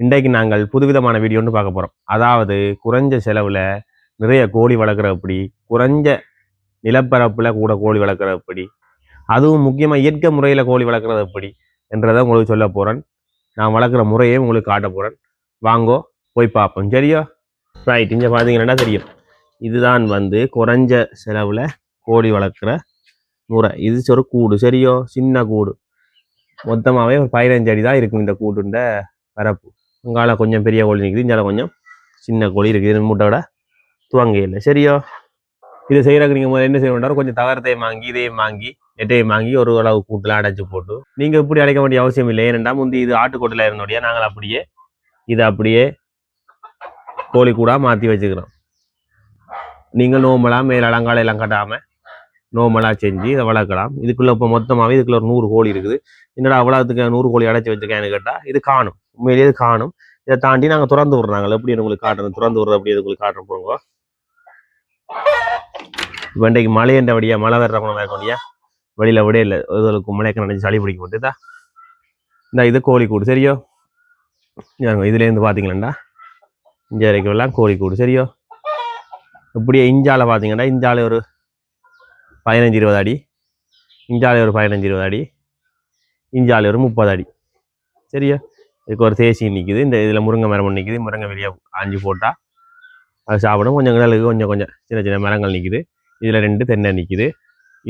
இன்றைக்கு நாங்கள் புதுவிதமான வீடியோன்னு பார்க்க போகிறோம் அதாவது குறைஞ்ச செலவில் நிறைய கோழி வளர்க்குற எப்படி குறைஞ்ச நிலப்பரப்பில் கூட கோழி வளர்க்குற எப்படி அதுவும் முக்கியமாக இயற்கை முறையில் கோழி வளர்க்குறது எப்படி என்றதை உங்களுக்கு சொல்ல போகிறேன் நான் வளர்க்குற முறையே உங்களுக்கு காட்ட போகிறேன் வாங்கோ போய் பார்ப்போம். சரியா? ரைட் இங்கே பார்த்தீங்கன்னா தெரியும்? இதுதான் வந்து குறைஞ்ச செலவில் கோழி வளர்க்குற முறை. இது ஒரு கூடு. சரியோ? சின்ன கூடு. மொத்தமாகவே ஒரு பதினஞ்சு அடி தான் இருக்கும் இந்த கூடுண்ட பரப்பு இங்கால கொஞ்சம் பெரிய கோழி நிற்குது இங்கால கொஞ்சம் சின்ன கோழி இருக்குது இது மூட்டோட துவங்க இல்லை. சரியோ? இதை செய்கிறக்கு நீங்கள் முதல்ல என்ன செய்யணும் கொஞ்சம் தகரத்தையும் வாங்கி இதையும் வாங்கி நெட்டையும் வாங்கி ஒரு அளவு கூட்டெலாம் அடைச்சி போட்டு நீங்கள் இப்படி அடைக்க வேண்டிய அவசியம் இல்லை. ஏனெண்டா முந்தி இது ஆட்டுக்கோட்டில் இருந்தோடைய நாங்கள் அப்படியே இதை அப்படியே கோழி கூட மாற்றி வச்சுக்கிறோம். நீங்கள் நோம்பலாக மேல் அலங்காலையெல்லாம் எல்லாம் கட்டாமல் நோம்பலாக செஞ்சு இதை வளர்க்கலாம். இதுக்குள்ளே இப்போ மொத்தமாகவே இதுக்குள்ளே ஒரு நூறு கோழி இருக்குது. என்னடா அவ்வளோத்துக்கு நூறு கோழி அடைச்சி வச்சுருக்கேன்னு கேட்டால் இது காணும். உண்மையிலேயே காணும். இதை தாண்டி நாங்கள் திறந்து விடுறாங்க. எப்படி உங்களுக்கு காட்டுறோம் திறந்து விடுறது அப்படி உங்களுக்கு காட்டுறோம் போங்க. இப்போ இன்றைக்கு மழையண்டபடியா மழை வர்ற குணமாக இருக்கண்டியா வெளியில் விட இல்லை. இதுகளுக்கு மழைக்கு நினைச்சு சளி பிடிக்க போட்டுதா இந்த. இது கோழிக்கூடு. சரியோ? இதுலேருந்து பார்த்தீங்களா இஞ்ச வரைக்கும் எல்லாம் கோழிக்கூடு. சரியோ? இப்படியே இஞ்சால பார்த்தீங்கன்னா இஞ்சால ஒரு பதினஞ்சு இருபது அடி. இஞ்சால ஒரு பதினஞ்சு இருபது அடி. இஞ்சால ஒரு முப்பது அடி. சரியா? இதுக்கு ஒரு தேசி நிற்கிது இந்த இதில் முருங்கை மரம் நிற்கிது முருங்கை வெளியே ஆஞ்சி போட்டால் அது சாப்பிடும். கொஞ்சம் கிடலுக்கு கொஞ்சம் கொஞ்சம் சின்ன சின்ன மரங்கள் நிற்கிது இதில் ரெண்டு தென்னை நிற்கிது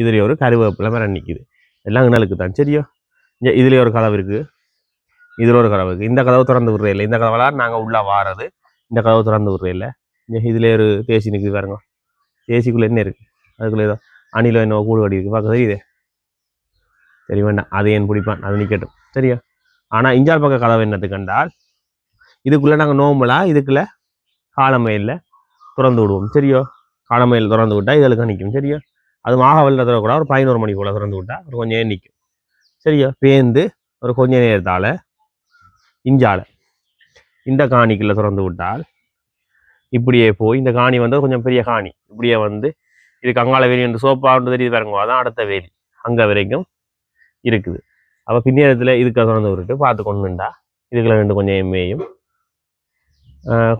இதுலேயே ஒரு கருவேப்பிலை மரம் நிற்கிது எல்லாம் கிணலுக்கு தான். சரியோ? இங்கே இதுலேயே ஒரு கதவு இருக்குது இதில் ஒரு கதவு இருக்குது இந்த கதவு திறந்து விடுறே இல்லை. இந்த கதவெல்லாம் நாங்கள் உள்ளே வாரது. இந்த கதவு திறந்து விடுறே இல்லை. இங்கே இதிலே ஒரு தேசி நிற்குது பாருங்க. தேசிக்குள்ளே என்ன இருக்குது அதுக்குள்ளே ஏதோ அணிலோ என்ன கூடு கடி இருக்குது பார்க்க தெரியுதே? சரி வேண்டாம். அது ஏன் பிடிப்பான்? அது நிற்கட்டும் சரியா? ஆனால் இஞ்சால் பக்க கதவு என்னது கண்டால்? இதுக்குள்ளே நாங்கள் நோம்பலாக இதுக்குள்ளே? காலமயிலில் திறந்து விடுவோம். சரியோ? காலமயில் திறந்து விட்டால் இதழுக்கு நிற்கும் சரியோ? அது மாகவலில் திறக்கூட ஒரு பதினோரு மணி திறந்து விட்டால் ஒரு கொஞ்சம் நேரம் நிற்கும் சரியோ? பேந்து ஒரு கொஞ்ச நேரத்தால் இஞ்சால இந்த காணிக்குள்ளே திறந்து விட்டால் இப்படியே போய் இந்த காணி வந்து கொஞ்சம் பெரிய காணி. இப்படியே வந்து இது கங்காள வேலி என்று சோப்பாண்டு தெரியுது பாருங்க. அதான் அடுத்த வேலி. அங்கே வரைக்கும் இருக்குது. அப்போ பின்னேரத்தில் இதுக்கு திறந்து விட்டுட்டு பார்த்து கொண்டு நின்றா. இதுக்குள்ள ரெண்டு கொஞ்சம் மேயும்.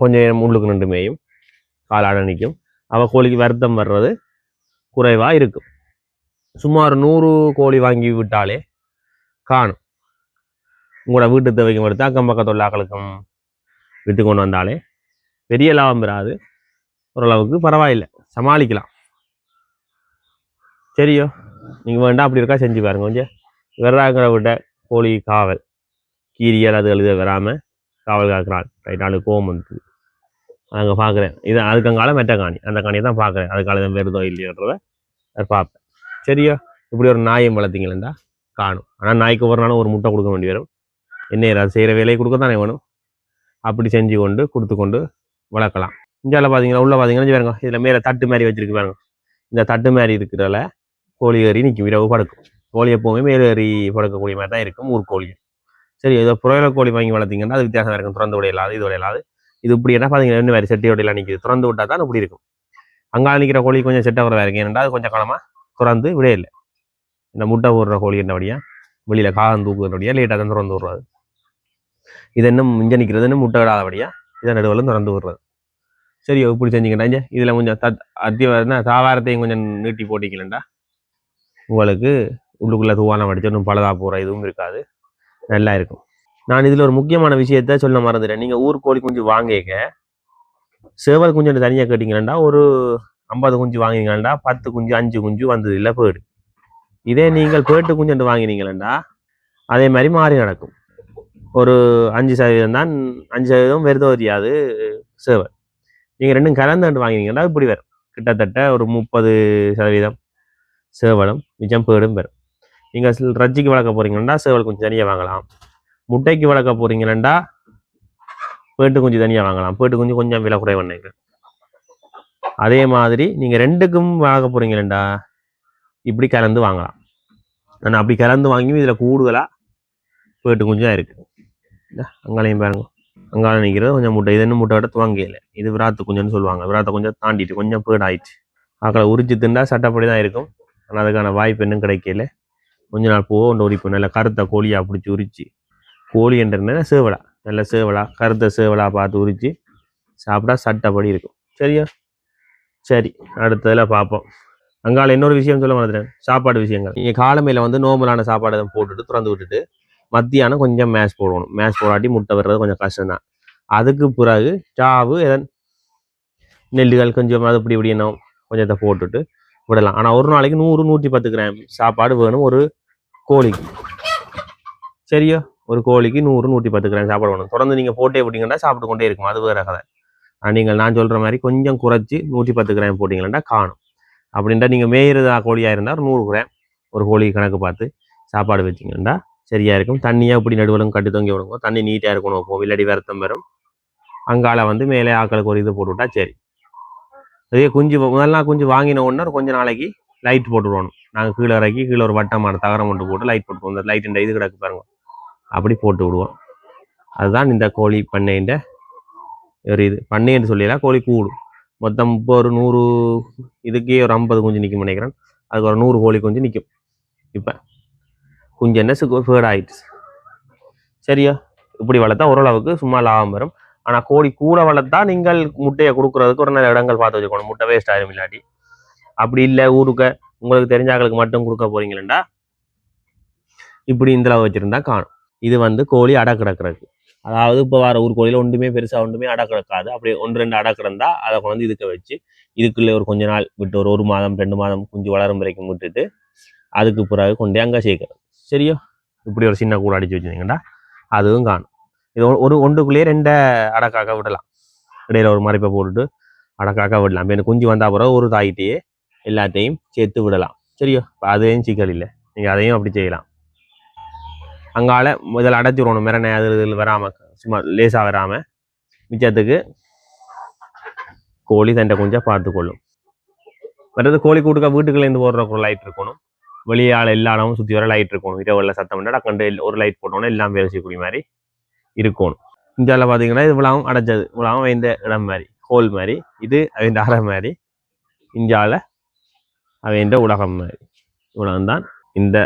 கொஞ்சம் உள்ளுக்கு ரெண்டு மேயும். காலாட நிற்கும். அவள் கோழிக்கு வருத்தம் வர்றது குறைவாக இருக்கும். சுமார் நூறு கோழி வாங்கி விட்டாலே காணும். உங்களோட வீட்டு தேவைக்கும் எடுத்து அக்கம் பக்கத்துள்ள ஆக்களுக்கும் விட்டு கொண்டு வந்தாலே பெரிய லாபம் பெறாது. ஓரளவுக்கு பரவாயில்லை. சமாளிக்கலாம். சரியோ? நீங்கள் வேண்டாம் அப்படி இருக்கா? செஞ்சு பாருங்க கொஞ்சம். வெறாங்கிற விட்ட கோழி காவல். கீரியல் அது எழுத வராமல் காவல் காக்கிறான் ரைட் நாலு கோவம் வந்து அங்கே பார்க்குறேன் இது அதுக்கு அங்கால மெட்ட காணி. அந்த காணியை தான் பார்க்குறேன் அதுக்கால தான் வருதோ இல்லையோன்றத பார்ப்பேன். சரியா? இப்படி ஒரு நாயம் வளர்த்திங்களா காணும். ஆனால் நாய்க்கு ஒரு நாளும் ஒரு முட்டை கொடுக்க வேண்டி வரும். என்ன அது செய்கிற வேலையை கொடுக்க தானே வேணும்? அப்படி செஞ்சு கொண்டு கொடுத்து கொண்டு வளர்க்கலாம். இந்தியாவில் பார்த்தீங்கன்னா உள்ள பார்த்தீங்கன்னா பாருங்க. இதில் மேலே தட்டு மாதிரி வச்சுருக்கு பாருங்க. இந்த தட்டு மாதிரி இருக்கிறதால கோழி ஏறி நிற்கும் இரவு படுக்கும். கோழி எப்போவுமே மேலேறி படுக்கக்கூடிய மாதிரி தான் இருக்கும் ஊர் கோழி. சரி ஏதோ புரோயிலர் கோழி வாங்கி வளர்த்தீங்கன்னா அது வித்தியாசம் இருக்கும். திறந்து விடையிலாது இது விடையிலாது இது இப்படி என்ன பார்த்தீங்கன்னா ரெண்டு வேறு செட்டி விடையில நிற்கிது திறந்து விட்டா தான் இப்படி இருக்கும். அங்கால நிற்கிற கோழி கொஞ்சம் செட்டை வரதா இருக்கு. ஏன்னா அது கொஞ்சம் காலமாக திறந்து விடையில்லை இந்த முட்டை போடுற கோழி என்னபடியா வெளியில் காகம் தூக்குறபடியா லேட்டாக தான் திறந்து விடுறது. இது இன்னும் இங்கே நிற்கிறது இன்னும் முட்டை விடாதபடியா இதை நடுவில் திறந்து விடுறது. சரி இப்படி செஞ்சீங்கடா இதில் கொஞ்சம் தத் அத்திய தாவாரத்தையும் கொஞ்சம் நீட்டி போட்டிங்களேண்டா உங்களுக்கு உள்ளுக்குள்ளே தூவானம் அடிச்சு ஒன்றும் பழுதா போகிற இதுவும் இருக்காது. நல்லா இருக்கும். நான் இதில் ஒரு முக்கியமான விஷயத்த சொல்ல மறந்துட்டேன். நீங்கள் ஊர் கோழி குஞ்சு வாங்கிக்க. சேவல் குஞ்சு தனியாக கேட்டிங்களா ஒரு ஐம்பது குஞ்சு வாங்கினீங்களா பத்து குஞ்சு அஞ்சு குஞ்சு வந்தது இல்லை பேடு. இதே நீங்கள் பேட்டு குஞ்சு வாங்கினீங்களா அதே மாதிரி மாறி நடக்கும். ஒரு அஞ்சு சதவீதம் தான் அஞ்சு சதவீதம் வருதோ சேவல். நீங்கள் ரெண்டும் கலந்துட்டு வாங்கினீங்கன்னா இப்படி வரும். கிட்டத்தட்ட ஒரு முப்பது சதவீதம் சேவலும் மிச்சம் பேடும் பெறும் நீங்கள் ரஜ்ஜிக்கு வளர்க்க போறீங்கன்னா சேவல் கொஞ்சம் தனியாக வாங்கலாம். முட்டைக்கு வளர்க்க போறீங்கன்னா பேட்டு குஞ்சு தனியாக வாங்கலாம். பேட்டு குஞ்சு கொஞ்சம் விலை குறைவு நினைக்கிறேன் அதே மாதிரி நீங்கள் ரெண்டுக்கும் வளர்க்க போறீங்களா இப்படி கலந்து வாங்கலாம். நான் அப்படி கலந்து வாங்கி இதில் கூடுதலாக பேட்டு குஞ்சாக இருக்குது அங்காலையும் பாருங்க. அங்கால நிற்கிறது கொஞ்சம் முட்டை. இது என்ன முட்டை விட துவங்கல. இது விராத்து குஞ்சுன்னு சொல்லுவாங்க. விராத்த கொஞ்சம் தாண்டிட்டு கொஞ்சம் பேடாயிடுச்சு. ஆக்களை உரிச்சு திண்டா சட்டப்படி தான் இருக்கும். ஆனால் அதுக்கான வாய்ப்பு இன்னும் கிடைக்கல. கொஞ்ச நாள் போக ஒன்று உரிப்பு நல்ல கருத்தை கோழியாக பிடிச்சி உரிச்சு. கோழி என்ற சேவலா நல்ல சேவலா கருத்த சேவலா பார்த்து உரிச்சு சாப்பிட்டா சட்டப்படி இருக்கும். சரியா? சரி அடுத்ததில் பார்ப்போம். அங்கால இன்னொரு விஷயம் சொல்ல மறந்துட்டேன். சாப்பாடு விஷயங்கள். நீங்கள் காலமையில் வந்து நோம்பலான சாப்பாடு போட்டுட்டு திறந்து விட்டுட்டு மத்தியானம் கொஞ்சம் மேஷ் போடணும். மேஷ் போடாட்டி முட்டை வர்றது கொஞ்சம் கஷ்டம் தான் அதுக்கு பிறகு சாவு எதன் நெல்லுகள் கொஞ்சம் அது இப்படி இப்படி என்ன கொஞ்சத்தை போட்டுட்டு விடலாம். ஆனால் ஒரு நாளைக்கு நூறு நூற்றி பத்து கிராம் சாப்பாடு வேணும் ஒரு கோழிக்கு. சரியா? ஒரு கோழிக்கு நூறு நூற்றி பத்து கிராம் சாப்பாடு வேணும். தொடர்ந்து நீங்கள் போட்டே விட்டீங்கன்னா சாப்பிட்டு கொண்டே இருக்கும். அது வேற கதை. நீங்கள் நான் சொல்கிற மாதிரி கொஞ்சம் குறைச்சி நூற்றி பத்து கிராம் போட்டிங்கன்னா காணும். அப்படின்ட்டா நீங்கள் மேயிறதா கோழியாக இருந்தால் நூறு கிராம் ஒரு கோழி கணக்கு பார்த்து சாப்பாடு வச்சிங்கன்னா சரியாக இருக்கும். தண்ணியாக இப்படி நடுவலும் கட்டு தொங்கி விடுங்க. தண்ணி நீட்டாக இருக்கணும். இப்போ இல்லாடி வருத்தம் வரும். அங்கால வந்து மேலே ஆக்களுக்கு ஒரு இது போட்டு விட்டா சரி. அதே குஞ்சு முதல்ல குஞ்சு வாங்கின உடனே கொஞ்ச நாளைக்கு லைட் போட்டுவிடணும் நாங்கள் கீழே இறக்கி கீழே ஒரு வட்டமான தகரம் ஒன்று போட்டு லைட் போட்டுருவோம். இந்த லைட் இந்த இது கிடக்கு பாருங்க. அப்படி போட்டு விடுவோம். அதுதான் இந்த கோழி பண்ணைன்ற ஒரு இது. பண்ணைன்னு சொல்லிடலாம் கோழி கூடும் மொத்தம் இப்போ ஒரு நூறு இதுக்கே ஒரு ஐம்பது குஞ்சு நிற்கும் நினைக்கிறேன். அதுக்கு ஒரு நூறு கோழி குஞ்சு நிற்கும் இப்போ குஞ்சு என்ன ஃபேட் ஆயிடுச்சு. சரியா? இப்படி வளர்த்தா ஓரளவுக்கு சும்மா லாபம் வரும். ஆனால் கோழி கூட வளர்த்தா நீங்கள் முட்டையை கொடுக்குறதுக்கு ஒரு நல்ல இடங்கள் பார்த்து வச்சுக்கணும். முட்டை வேஸ்ட் ஆயிரும் இல்லாட்டி. அப்படி இல்லை ஊருக்க. உங்களுக்கு தெரிஞ்சாக்களுக்கு மட்டும் கொடுக்க போறீங்களா இப்படி இந்த வச்சுருந்தா வச்சிருந்தா காணும். இது வந்து கோழி அடை கிடக்குறதுக்கு. அதாவது இப்போ வர ஊர் கோழியில் ஒன்றுமே பெருசாக ஒன்றுமே அடை கிடக்காது. ஒன்று ரெண்டு அடை அதை கொண்டு வந்து இதுக்க வச்சு இதுக்குள்ளே ஒரு கொஞ்ச நாள் விட்டு ஒரு ஒரு மாதம் ரெண்டு மாதம் குஞ்சு வளரும் வரைக்கும் விட்டுட்டு அதுக்கு பிறகு கொண்டே அங்கே சேர்க்கணும். சரியா? இப்படி ஒரு சின்ன கூட அடிச்சு வச்சுருந்தீங்கன்னா அதுவும் காணும். இது ஒரு- ஒன்றுக்குள்ளேயே ரெண்டை அடக்காக்க விடலாம். இடையில ஒரு மறைப்பை போட்டுட்டு அடக்காக்க விடலாம். எனக்கு குஞ்சு வந்தால் பிறகு ஒரு தாயிட்டையே எல்லாத்தையும் சேர்த்து விடலாம். சரியா? இப்போ அதையும் சிக்கல் இல்லை. நீங்கள் அதையும் அப்படி செய்யலாம். அங்கால முதல்ல அடைச்சி விடணும். மிரணை அது இதில் வராமல் சும்மா லேசாக வராமல் மிச்சத்துக்கு கோழி தண்டை குஞ்சா பார்த்துக்கொள்ளும் வர்றது கோழி கூட்டுக்க வீட்டுக்குள்ளேருந்து போடுற ஒரு லைட் இருக்கணும். வெளியால் எல்லா இடமும் சுற்றி வர லைட் இருக்கணும். இரவு சத்தம் பண்ணால் கண்டு ஒரு லைட் போட்டோன்னே எல்லாம் வேலை செய்யக்கூடிய மாதிரி இருக்கணும். இந்தியாவில் பார்த்தீங்கன்னா இது இவ்வளவும் அடைஞ்சது. இவ்வளவும் இந்த இடம் மாதிரி ஹோல் மாதிரி. இது அவன் அறை மாதிரி. இந்தியாவில் அவைந்த உலகம் மாதிரி. இவ்வளவுதான் இந்த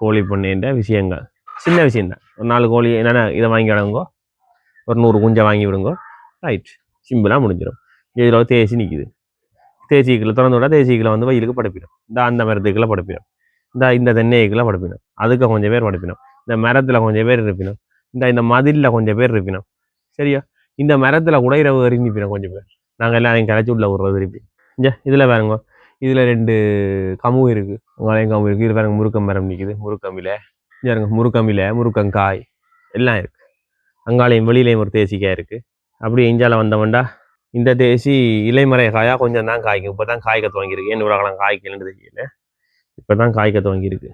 கோழி பண்ணைன்ற விஷயங்கள். சின்ன விஷயம்தான். ஒரு நாலு கோழி என்னென்ன இதை வாங்கி விடுங்கோ ஒரு நூறு குஞ்சை வாங்கி விடுங்கோ ரைட் சிம்பிளாக முடிஞ்சிடும். இதில் தேய்ச்சி நிற்கிது தேய்ச்சிக்கில் திறந்து விட்டா தேய்ச்சிக்கில் வந்து வயலுக்கு படுப்பிடும். இந்த அந்த மரத்துக்குள்ளே படுப்பிடும். இந்த இந்த தென்னைக்குள்ளே படுப்பிடும். அதுக்கு கொஞ்சம் பேர் படுப்பிடும். இந்த மரத்தில் கொஞ்சம் பேர் இருப்பினும் இந்த இந்த மதிலில் கொஞ்சம் பேர் இருப்பினோம். சரியா? இந்த மரத்தில் கூட இரவு வரைக்கும் கொஞ்சம் பேர். நாங்கள் எல்லாரையும் கரைச்சி உள்ள விடுறது திருப்பி இங்கே இதில் பாருங்க. இதில் ரெண்டு கமு இருக்குது உங்களையும் கமு இருக்குது இது பாருங்க முருக்கம் மரம் நிற்குது முருக்கம்பில இங்க முருக்கம்பில முருக்கங்காய் எல்லாம் இருக்குது அங்காலையும் வெளியிலையும் ஒரு தேசிக்காய் இருக்குது அப்படியே இஞ்சால வந்தவன்டா இந்த தேசி இலைமறை காயாக கொஞ்சம் தான் காய்க்கும். இப்போ தான் காய்க்க துவங்கியிருக்கு. ஏன் இவ்வளோ காலம் காய்க்கலன்னு தெரியல. இப்போ தான் காய்க்க துவங்கியிருக்கு.